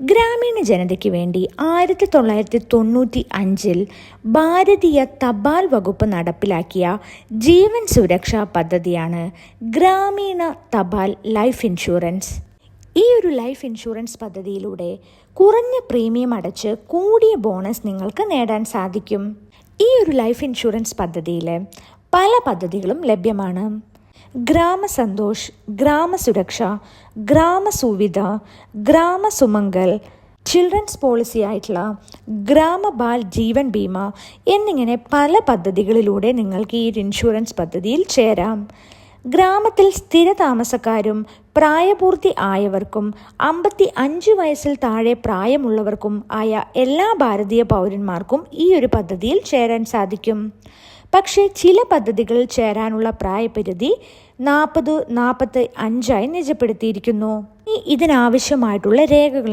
ഗ്രാമീണ ജനതയ്ക്ക് വേണ്ടി ആയിരത്തി തൊള്ളായിരത്തി തൊണ്ണൂറ്റി അഞ്ചിൽ ഭാരതീയ തപാൽ വകുപ്പ് നടപ്പിലാക്കിയ ജീവൻ സുരക്ഷാ പദ്ധതിയാണ് ഗ്രാമീണ തപാൽ ലൈഫ് ഇൻഷുറൻസ്. ഈ ഒരു ലൈഫ് ഇൻഷുറൻസ് പദ്ധതിയിലൂടെ കുറഞ്ഞ പ്രീമിയം അടച്ച് കൂടിയ ബോണസ് നിങ്ങൾക്ക് നേടാൻ സാധിക്കും. ഈ ഒരു ലൈഫ് ഇൻഷുറൻസ് പദ്ധതിയിൽ പല പദ്ധതികളും ലഭ്യമാണ്. ഗ്രാമസന്തോഷ് ഗ്രാമസുരക്ഷ ഗ്രാമസുവിധ ഗ്രാമസുമംഗൽ ചിൽഡ്രൻസ് പോളിസി ആയിട്ടുള്ള ഗ്രാമ ഗ്രാമബാൽ ജീവൻ ബീമ എന്നിങ്ങനെ പല പദ്ധതികളിലൂടെ നിങ്ങൾക്ക് ഈ ഇൻഷുറൻസ് പദ്ധതിയിൽ ചേരാം. ഗ്രാമത്തിൽ സ്ഥിര താമസക്കാരും പ്രായപൂർത്തി ആയവർക്കും അമ്പത്തി അഞ്ച് വയസ്സിൽ താഴെ പ്രായമുള്ളവർക്കും ആയ എല്ലാ ഭാരതീയ പൗരന്മാർക്കും ഈ ഒരു പദ്ധതിയിൽ ചേരാൻ സാധിക്കും. പക്ഷേ ചില പദ്ധതികളിൽ ചേരാനുള്ള പ്രായപരിധി നാൽപ്പത് നാൽപ്പത്തി അഞ്ചായി നിജപ്പെടുത്തിയിരിക്കുന്നു. ഇതിനാവശ്യമായിട്ടുള്ള രേഖകൾ